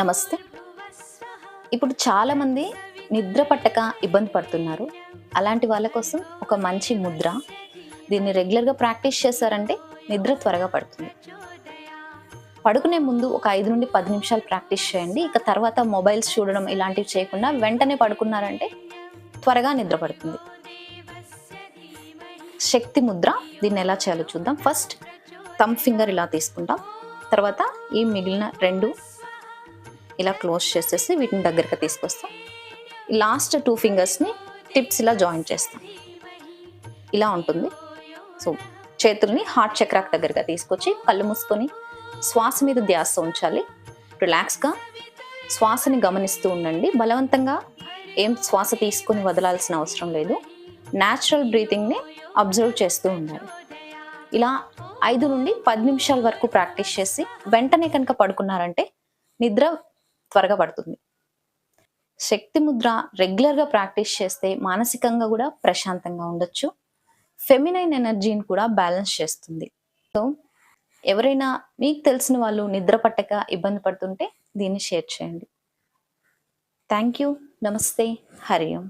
నమస్తే. ఇప్పుడు చాలామంది నిద్ర పట్టక ఇబ్బంది పడుతున్నారు. అలాంటి వాళ్ళ కోసం ఒక మంచి ముద్ర. దీన్ని రెగ్యులర్గా ప్రాక్టీస్ చేశారంటే నిద్ర త్వరగా పడుతుంది. పడుకునే ముందు ఒక ఐదు నుండి పది నిమిషాలు ప్రాక్టీస్ చేయండి. ఇక తర్వాత మొబైల్స్ చూడడం ఇలాంటివి చేయకుండా వెంటనే పడుకున్నారంటే త్వరగా నిద్ర పడుతుంది. శక్తి ముద్ర దీన్ని ఎలా చేయాలో చూద్దాం. ఫస్ట్ థమ్ ఫింగర్ ఇలా తీసుకుంటాం. తర్వాత ఈ మిగిలిన రెండు ఇలా క్లోజ్ చేసేసి వీటిని దగ్గరికి తీసుకొస్తాం. లాస్ట్ టూ ఫింగర్స్ని టిప్స్ ఇలా జాయిన్ చేస్తాం. ఇలా ఉంటుంది. సో చేతుల్ని హార్ట్ చక్రాక్ దగ్గరగా తీసుకొచ్చి కళ్ళు మూసుకొని శ్వాస మీద ధ్యాస ఉంచాలి. రిలాక్స్గా శ్వాసని గమనిస్తూ ఉండండి. బలవంతంగా ఏం శ్వాస తీసుకొని వదలాల్సిన అవసరం లేదు. న్యాచురల్ బ్రీతింగ్ని అబ్జర్వ్ చేస్తూ ఉండాలి. ఇలా ఐదు నుండి పది నిమిషాల వరకు ప్రాక్టీస్ చేసి వెంటనే కనుక పడుకున్నారంటే నిద్ర త్వరగా పడుతుంది. శక్తి ముద్ర రెగ్యులర్గా ప్రాక్టీస్ చేస్తే మానసికంగా కూడా ప్రశాంతంగా ఉండొచ్చు. ఫెమినైన్ ఎనర్జీని కూడా బ్యాలెన్స్ చేస్తుంది. సో ఎవరైనా మీకు తెలిసిన వాళ్ళు నిద్ర పట్టక ఇబ్బంది పడుతుంటే దీన్ని షేర్ చేయండి. థ్యాంక్ యూ నమస్తే. హరి ఓం.